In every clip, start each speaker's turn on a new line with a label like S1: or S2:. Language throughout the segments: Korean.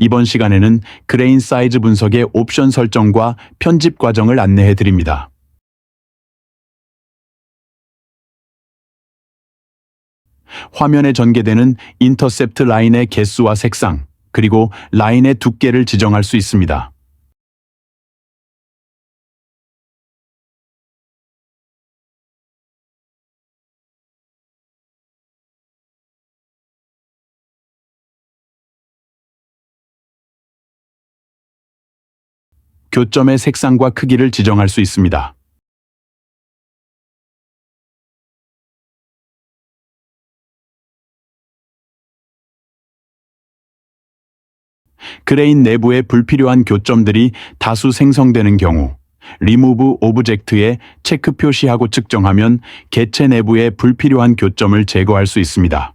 S1: 이번 시간에는 그레인 사이즈 분석의 옵션 설정과 편집 과정을 안내해 드립니다. 화면에 전개되는 인터셉트 라인의 개수와 색상, 그리고 라인의 두께를 지정할 수 있습니다. 교점의 색상과 크기를 지정할 수 있습니다. 그레인 내부에 불필요한 교점들이 다수 생성되는 경우 리무브 오브젝트에 체크 표시하고 측정하면 개체 내부의 불필요한 교점을 제거할 수 있습니다.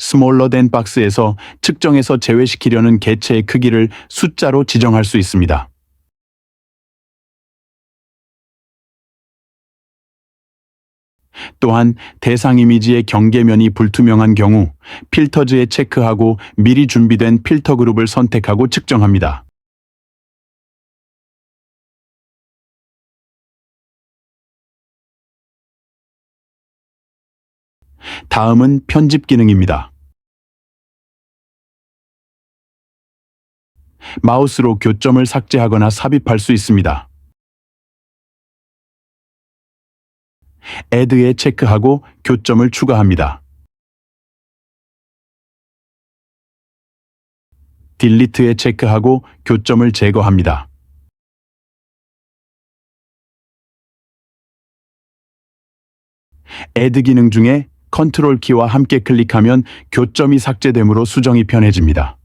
S1: 스몰러 된 박스에서 측정해서 제외시키려는 개체의 크기를 숫자로 지정할 수 있습니다. 또한 대상 이미지의 경계면이 불투명한 경우 필터즈에 체크하고 미리 준비된 필터 그룹을 선택하고 측정합니다. 다음은 편집 기능입니다. 마우스로 교점을 삭제하거나 삽입할 수 있습니다. 애드에 체크하고 교점을 추가합니다. 딜리트에 체크하고 교점을 제거합니다. 애드 기능 중에 컨트롤 키와 함께 클릭하면 교점이 삭제되므로 수정이 편해집니다.